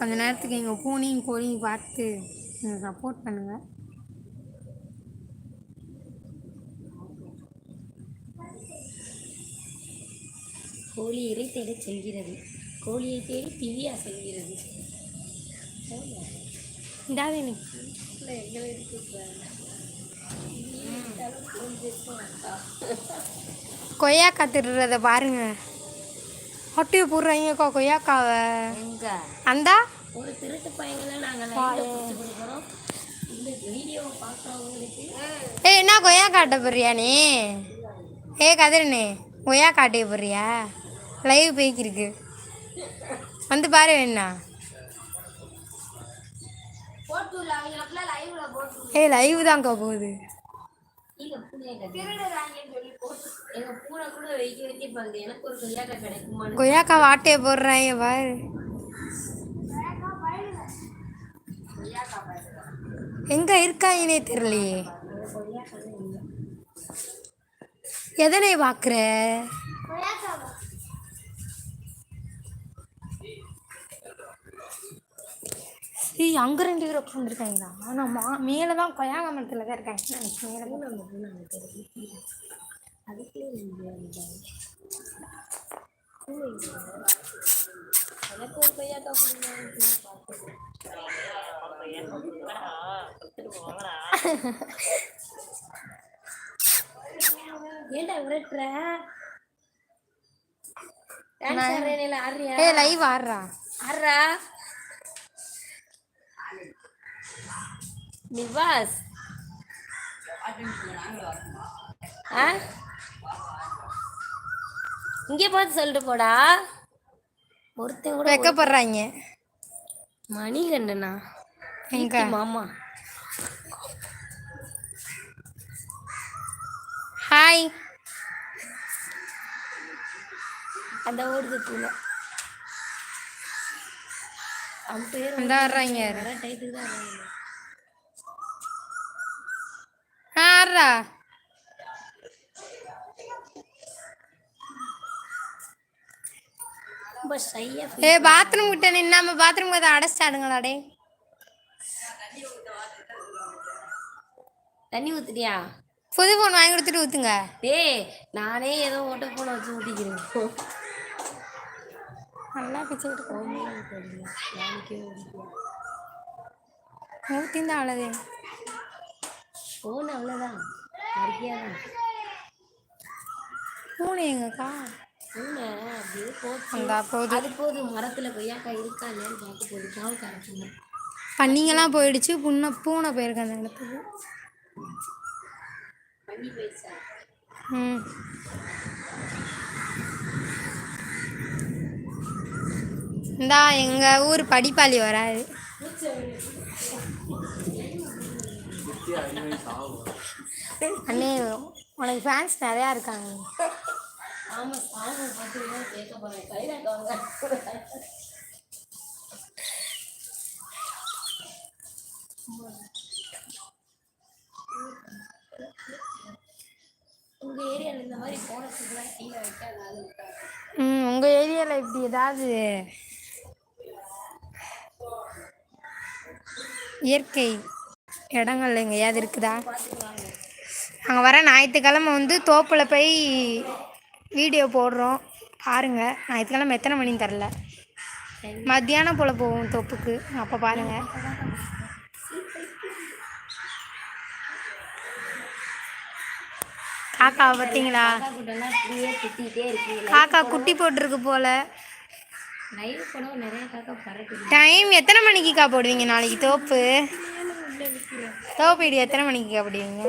கொஞ்ச நேரத்துக்கு எங்கள் பூனையும் கோழியும் பார்த்து எனக்கு சப்போர்ட் பண்ணுங்கள் கோழி இறை தேடச் செல்கிறது. கோழியை தேடி திவ்யா செல்கிறது. இதாவது நீ இல்லை, எங்களை இருக்கு ஒட்டி போடுறாங்கக்கா கொய்யாக்காவை அந்தா? ஒரு திருட்டு பையங்களை நாங்கள் ஏய் என்ன கொய்யா காட்ட போறியா நீ? ஏ கதிரனே கொய்யா காட்டிய போறியா? லைவ் போய்க்கிருக்கு. வந்து பாரு வேணா ஏய் லைவ் தான்க்கா போகுது. கொய்யாக்கா வாட்டைய வாட்டையை போடுறாங்க பாரு. எங்க இருக்காங்கன்னே தெரியலையே. எதனை பார்க்குற? ஏய் அங்கே ரெண்டு பேர் உட்காந்துருக்காங்களா ஆனால் மா மேலே தான் கொய்யாக்கா மரத்தில் தான் இருக்காங்க மேலே தான் எனக்கு ஒரு கொய்யாக்கா கொடுங்க ஏன்டா விரட்டுற டான்ஸ் ஆடுறேன் ஆடுறியா? ஏய் லைவ் ஆடுறா. ஆடுறா? நிவாஸ். ஆ? இங்கே பார்த்து சொல்லிட்டு போடா. ஒருத்தன் கூட வைக்கப்படுறாங்க. மணிகண்டனா? எங்க? மாமா. ஹாய். அந்த ஓடுது கீழே. அவன் பேர் இந்த ஆடுறாங்க வர டைத்துக்கு தான் வராங்க. ஆ ஆடுறா ரொம்ப ஷையா ஏ பாத்ரூம் கிட்ட நின்னாம பாத்ரூம் கதை அடைச்சிட்டாடுங்களா டே தண்ணி ஊத்துட்டியா புது ஃபோன் வாங்கி கொடுத்துட்டு ஊத்துங்க. டேய் நானே ஏதோ ஓட்ட போன வச்சு ஊட்டிக்கிறேன் நல்லா பிச்சு விட்டு நாளைக்கே ஓடிக்கலாம் ஊத்திந்தான் அவ்வளோதே ஃபோன் அவ்வளோதான் மறுக்கியாதான் பூனை எங்கக்கா? பூனை அப்படியே போச்சு. அது போதும் மரத்துல கொய்யாக்காய் இருக்கா இல்லையான்னு பார்க்க போகுது. பாவம் கரைச்சுங்க பன்னிங்கெல்லாம் போயிடுச்சு. புண்ணை பூனை போயிருக்கு அந்த இடத்துக்கு. பண்ணி போயிடுச்சா? ம். இந்தா எங்க ஊர் படிப்பாளி வராது அண்ணே உனக்கு ஃபேன்ஸ் நிறையா இருக்காங்க. ஆமாம் சாமி பார்த்தீங்கன்னா கேட்க உங்க ஏரியால இந்த மாதிரி கீழே ம் உங்கள் ஏரியாவில் இப்படி ஏதாவது இயற்கை இடங்கள் எங்கேயாவது இருக்குதா? அங்கே வர ஞாயிற்றுக்கிழமை வந்து தோப்பில் போய் வீடியோ போடுறோம். பாருங்கள் ஞாயிற்றுக்கிழமை எத்தனை மணின்னு தெரில மத்தியானம் போல் போவோம் தோப்புக்கு. அப்போ பாருங்கள் காக்காவை பார்த்தீங்களா? காக்கா காக்கா குட்டி போட்டிருக்கு போல. காக்கா டைம் எத்தனை மணிக்குக்கா போடுவீங்க நாளைக்கு தோப்பு? தோப்பு இடி எத்தனை மணிக்குக்கா போடுவீங்க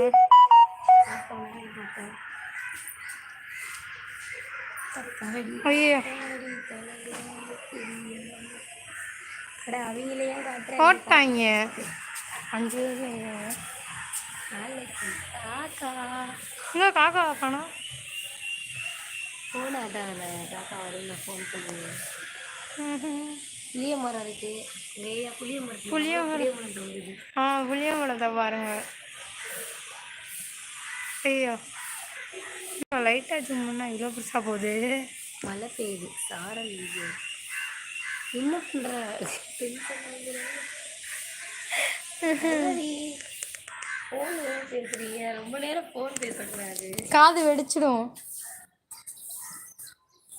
ஐயோ போட்டாங்க. அஞ்சு இங்கே காக்கா காணோம் ஃபோன் அதான் காக்கா வரும் நான் ஃபோன் பண்ணுவேன். புளிய மரம் இருக்கு. நிறைய புளிய மரம் புளிய புளிய மரம் ஆ புளியம்பழத்தை பாருங்க. ஐயோ. லைட்டாக சும்மா இவ்வளோ பெருசாக போகுது. மழை பெய்யுது. சாரல் இது. என்ன பண்ற? ஃபோன் பேசுறீங்க. ரொம்ப நேரம் ஃபோன் பேசக்கூடாது. காது வெடிச்சிடும்.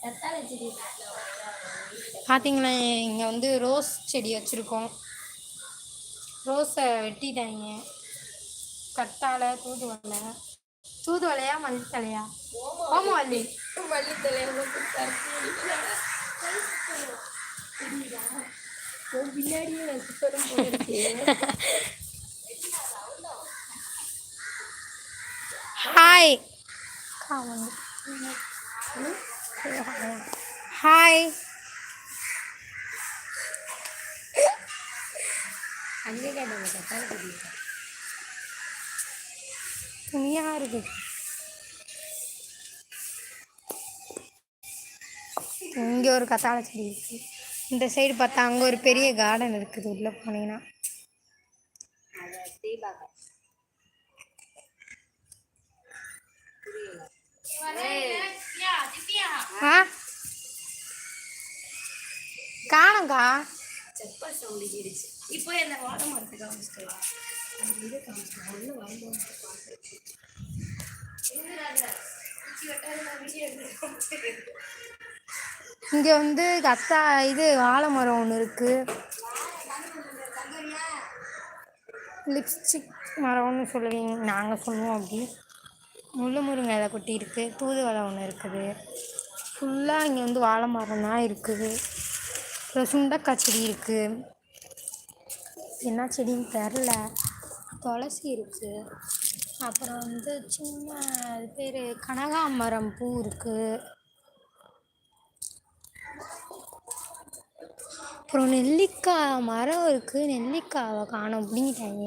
கத்தாழை செடி பார்த்தீங்களா இங்கே வந்து ரோஸ் செடி வச்சுருக்கோம். ரோஸை வெட்டிட்டாங்க. கத்தாழை தூதுவளை. தூதுவளையா மல்லித்தலையா? ஓமவல்லி மல்லித்தலை பின்னாடியே நான் சுத்தரும் போயிருக்கேன் ஹாய் ஹாய் அங்கே கேட்டாங்க கத்தாழை செடி துணியாக இருக்கு இங்கே ஒரு கத்தாழை செடி இருக்கு. இந்த சைடு பார்த்தா அங்கே ஒரு பெரிய கார்டன் இருக்குது. உள்ளே போனீங்கன்னா. ஆ? காணுங்கா செப்பல் சவுண்டு கேடுச்சு இப்போ என்ன வாழை மரத்துக்கு காமிச்சிக்கலாம் அந்த இதை காமிச்சிக்கலாம் ஒன்று வாங்க இங்கே வந்து கத்தா இது வாழை மரம் ஒன்று இருக்குது லிப்ஸ்டிக் மரம்னு சொல்லுவீங்க நாங்கள் சொல்லுவோம் அப்படி. முள்ளு முருங்கை இலை கொட்டி இருக்குது தூதுவளை ஒன்று இருக்குது. ஃபுல்லாக இங்கே வந்து வாழை மரம் தான் இருக்குது. அப்புறம் சுண்டக்காய் செடி இருக்குது என்ன செடின்னு தெரில. துளசி இருக்குது அப்புறம் வந்து சின்ன அது பேர் கனகாம்பரம் பூ இருக்குது அப்புறம் நெல்லிக்காய் மரம் இருக்குது நெல்லிக்காவை காணும். பிடிங்கிட்டாங்க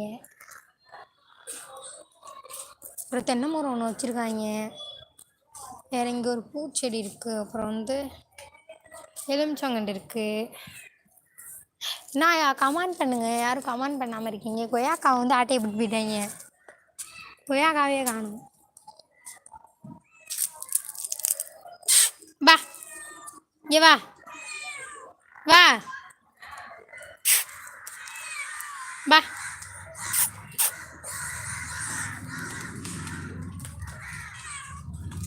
அப்புறம் தென்னை மரம் ஒன்று வச்சுருக்காங்க வேற இங்கே ஒரு பூச்செடி இருக்குது அப்புறம் வந்து எலுமிச்சங்கண்டு இருக்குது நான் கமெண்ட் பண்ணுங்கள் யாரும் கமெண்ட் பண்ணாமல் இருக்கீங்க. கொய்யாக்கா வந்து ஆட்டையை விட்டு போயிட்டாங்க. கொய்யாக்காவே காணும். வா. இங்கே வா. வா. வா.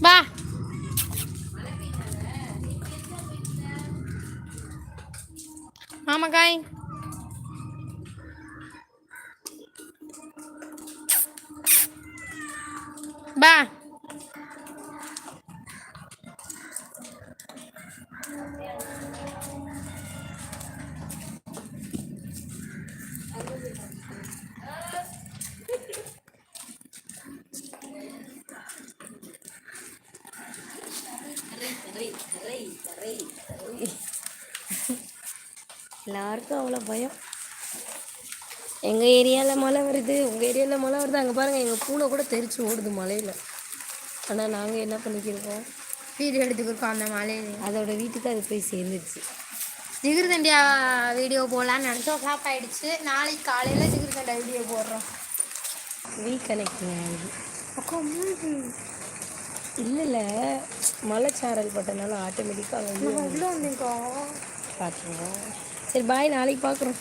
வா. ஆமாக்காய். பா எல்லாருக்கும் அவ்வளோ பயம். எங்கள் ஏரியாவில் மழை வருது உங்கள் ஏரியாவில் மழை வருது. அங்கே பாருங்கள் எங்கள் பூனை கூட தெரிச்சு ஓடுது மழையில் ஆனால் நாங்கள் என்ன பண்ணிக்கிருக்கோம்? வீடியோ எடுத்துக்கிருக்கோம் அந்த மலையில. அதோட வீட்டுக்கு அது போய் சேர்ந்துருச்சு ஜிகிர்தண்டியா வீடியோ போடலான்னு நினச்சோம். ஃப்ளாப் ஆயிடுச்சு. நாளைக்கு காலையில் ஜிகிர்தண்டா வீடியோ போடுறோம். வீ கனெக்டிங் ஆகுது அக்கா. இல்லை இல்லை. மலைச்சாரல் பட்டனால ஆட்டோமேட்டிக்காக வந்து நம்ம உள்ள வந்தேங்க்கா பார்த்துருவோம் சரி பாய் நாளைக்கு பார்க்குறோம்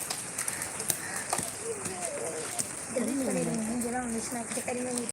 ተቀድመን